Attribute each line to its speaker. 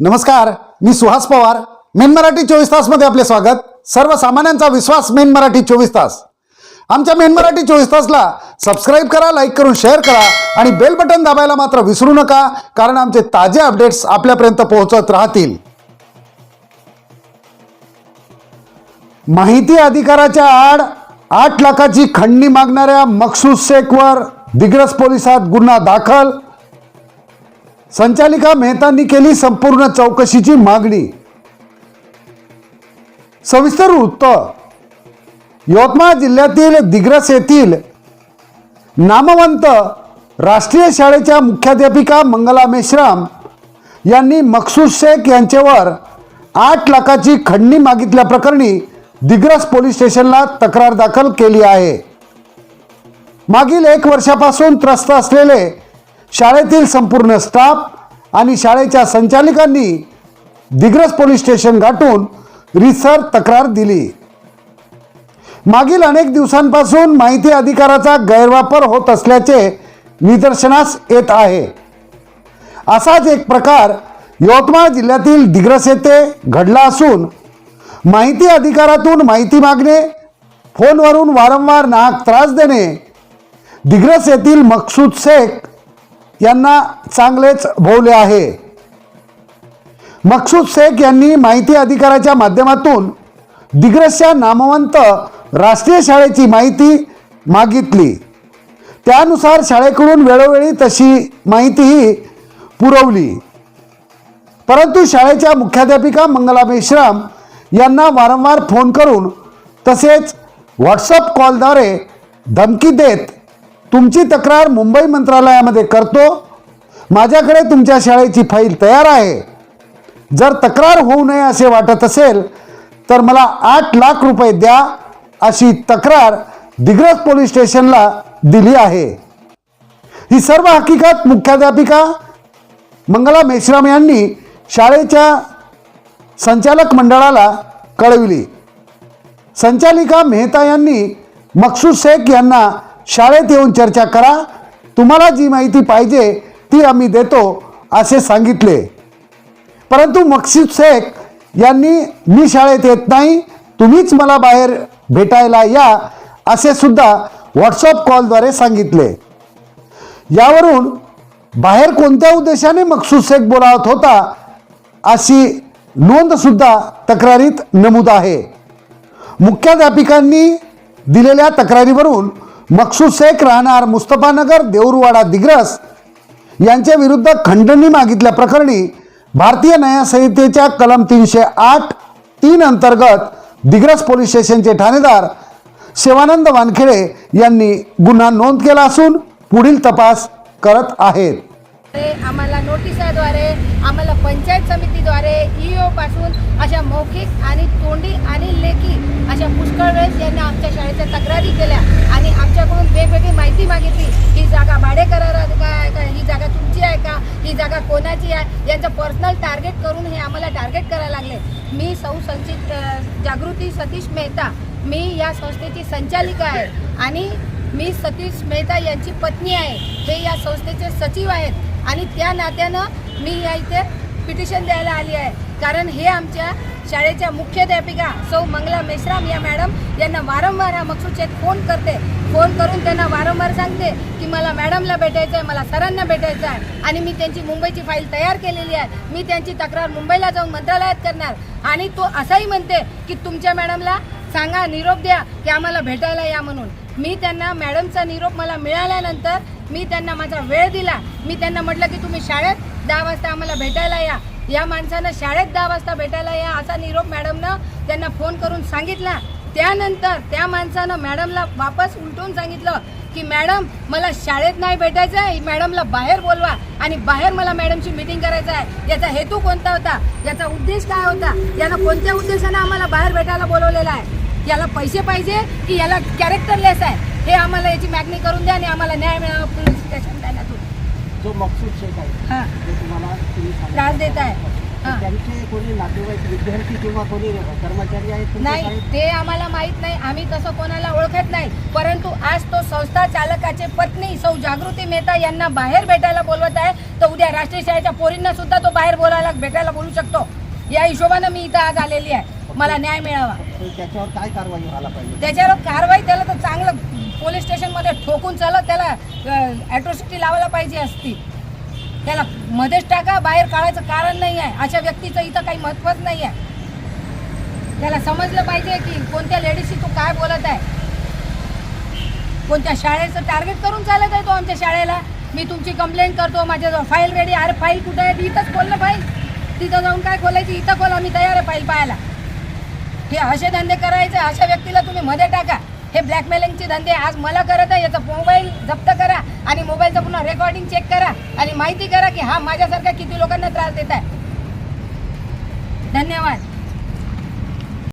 Speaker 1: नमस्कार मी सुहास पवार. मेन मराठी चोवीस तासमध्ये आपले स्वागत. सर्वसामान्यांचा विश्वास मेन मराठी चोवीस तास. आमच्या मेन मराठी चोवीस तासला सबस्क्राईब करा लाईक करून शेअर करा आणि बेल बटन दाबायला मात्र विसरू नका कारण आमचे ताजे अपडेट्स आपल्यापर्यंत पोहोचत राहतील. माहिती अधिकाराच्या आड आठ लाखाची खंडणी मागणाऱ्या मकसूद शेखवर दिग्रस पोलिसात गुन्हा दाखल. संचालिका मेहतांनी केली संपूर्ण चौकशीची मागणी. सविस्तर वृत्त यवतमाळ जिल्ह्यातील दिग्रस येथील नामवंत राष्ट्रीय शाळेच्या मुख्याध्यापिका मंगला मेश्राम यांनी मकसूद शेख यांच्यावर आठ लाखाची खंडणी मागितल्याप्रकरणी दिग्रस पोलीस स्टेशनला तक्रार दाखल केली आहे. मागील एक वर्षापासून त्रस्त असलेले शाळेतील संपूर्ण स्टाफ आणि शाळेच्या संचालिकांनी दिग्रस पोलीस स्टेशन गाठून रिसर तक्रार दिली. मागील अनेक दिवसांपासून माहिती अधिकाराचा गैरवापर होत असल्याचे निदर्शनास येत आहे. असाच एक प्रकार यवतमाळ जिल्ह्यातील दिग्रस येथे घडला असून माहिती अधिकारातून माहिती मागणे फोनवरून वारंवार नाक त्रास देणे दिग्रस येथील मकसूद शेख यांना चांगलेच भोवले आहे. मकसूद शेख यांनी माहिती अधिकाराच्या माध्यमातून दिग्रसच्या नामवंत राष्ट्रीय शाळेची माहिती मागितली. त्यानुसार शाळेकडून वेळोवेळी तशी माहितीही पुरवली. परंतु शाळेच्या मुख्याध्यापिका मंगला मेश्राम यांना वारंवार फोन करून तसेच व्हॉट्सअप कॉलद्वारे धमकी देत तुमची तक्रार मुंबई मंत्रालयामध्ये करतो. माझ्याकडे तुमच्या शाळेची फाईल तयार आहे. जर तक्रार होऊ नये असे वाटत असेल तर मला आठ लाख रुपये द्या अशी तक्रार दिग्रस पोलीस स्टेशनला दिली आहे. ही सर्व हकीकत मुख्याध्यापिका मंगला मेश्राम यांनी शाळेच्या संचालक मंडळाला कळविली. संचालिका मेहता यांनी मकसूद शेख यांना शाळेत येऊन चर्चा करा. तुम्हाला जी माहिती पाहिजे ती आम्ही देतो असे सांगितले. परंतु मकसूद शेख यांनी मी शाळेत येत नाही तुम्हीच मला बाहेर भेटायला या असे सुद्धा व्हॉट्सअप कॉलद्वारे सांगितले. यावरून बाहेर कोणत्या उद्देशाने मकसूद शेख बोलावत होता अशी नोंदसुद्धा तक्रारीत नमूद आहे. मुख्याध्यापिकांनी दिलेल्या तक्रारीवरून मकसूद शेख राहणार मुस्तफानगर देऊरवाडा दिग्रस यांच्या विरुद्ध खंडणी मागितल्याप्रकरणी भारतीय न्याय संहितेच्या कलम तीनशे आठ तीन अंतर्गत दिग्रस पोलीस स्टेशनचे ठाणेदार शिवानंद वानखेडे यांनी गुन्हा नोंद केला असून पुढील तपास करत आहेत.
Speaker 2: आम्हाला नोटिसाद्वारे आम्हाला पंचायत समितीद्वारे ईओ पासून अशा मौखिक आणि तोंडी आणि लेखी अशा पुष्कळ वेळेस यांनी आमच्या शाळेच्या तक्रारी केल्या आणि आमच्याकडून वेगवेगळी माहिती मागितली. ही जागा भाडेकरार काय का ही जागा तुमची आहे का? ही जागा कोणाची आहे? यांचं पर्सनल टार्गेट करून हे आम्हाला टार्गेट करायला लागले. मी सौ संचित जागृती सतीश मेहता मी या संस्थेची संचालिका आहे आणि मी सतीश मेहता यांची पत्नी आहे. हे या संस्थेचे सचिव आहेत. आणि त्या नात्यानं मी या इथे पिटिशन द्यायला आली आहे. कारण हे आमच्या शाळेच्या मुख्याध्यापिका सौ मंगला मेश्राम या मॅडम यांना वारंवार हा मकसूद फोन करते. फोन करून त्यांना वारंवार सांगते की मला मॅडमला भेटायचं आहे मला सरांना भेटायचं आहे आणि मी त्यांची मुंबईची फाईल तयार केलेली आहे. मी त्यांची तक्रार मुंबईला जाऊन मंत्रालयात करणार. आणि तो असाही म्हणते की तुमच्या मॅडमला सांगा निरोप द्या की आम्हाला भेटायला या म्हणून. मी त्यांना मॅडमचा निरोप मला मिळाल्यानंतर मी त्यांना माझा वेळ दिला. मी त्यांना म्हटलं की तुम्ही शाळेत दहा वाजता आम्हाला भेटायला या. या माणसानं शाळेत दहा वाजता भेटायला या असा निरोप मॅडमनं त्यांना फोन करून सांगितला. त्यानंतर त्या माणसानं मॅडमला वापस उलटून सांगितलं की मॅडम मला शाळेत नाही भेटायचं आहे. मॅडमला बाहेर बोलवा आणि बाहेर मला मॅडमची मीटिंग करायचं आहे. याचा हेतू कोणता होता? याचा उद्देश काय होता? यानं कोणत्या उद्देशानं आम्हाला बाहेर भेटायला बोलवलेला आहे? याला पैसे पाहिजे की याला कॅरेक्टरलेस आहे? हे आम्हाला याची मागणी करून द्या आणि आम्हाला न्याय मिळावा पोलीस स्टेशन ठाण्यातून
Speaker 3: जो मकसूद शेख आहे
Speaker 2: हां.
Speaker 3: जे तुम्हाला.
Speaker 2: त्रास देत आहे. हां.
Speaker 3: त्यांचे कोणी नातेवाईक विद्यार्थी किंवा कोणी कर्मचारी आहेत तुमच्या
Speaker 2: नाही? ते आम्हाला माहीत नाही. आम्ही तसं कोणाला ओळखत नाही. परंतु आज तो संस्था चालकाचे पत्नी सौ जागृती मेहता यांना बाहेर भेटायला बोलवत आहे. तर उद्या राष्ट्रीय शाळेच्या पोरींना सुद्धा तो बाहेर बोलायला भेटायला बोलू शकतो. या हिशोबानं मी इथं आज आलेली आहे. मला न्याय मिळावा.
Speaker 3: त्याच्यावर काय कारवाई व्हायला पाहिजे?
Speaker 2: त्याच्यावर कारवाई त्याला तर चांगलं पोलीस स्टेशनमध्ये ठोकून चालत त्याला ॲट्रॉसिटी लावायला पाहिजे असती. त्याला मध्येच टाका बाहेर काढायचं कारण नाही आहे. अशा व्यक्तीचं इथं काही महत्त्वच नाही आहे. त्याला समजलं पाहिजे की कोणत्या लेडीजशी तू काय बोलत आहे. कोणत्या शाळेचं टार्गेट करून चालत आहे तो आमच्या शाळेला? मी तुमची कंप्लेंट करतो माझ्याजवळ फाईल रेडी अरे फाईल कुठे आहे? ती इथंच खोल ना फाईल तिथं जाऊन काय खोलायची? इथं खोला मी तयार आहे फाईल पाहायला. हे असे धंदे करायचे अशा व्यक्तीला तुम्ही मध्ये टाका. हे ब्लॅकमेलिंगचे धंदे आज मला करत आहे याचा मोबाईल जप्त करा आणि मोबाईलचं पुन्हा रेकॉर्डिंग चेक करा आणि माहिती करा की हा माझ्यासारखा किती लोकांना त्रास देत आहे. धन्यवाद.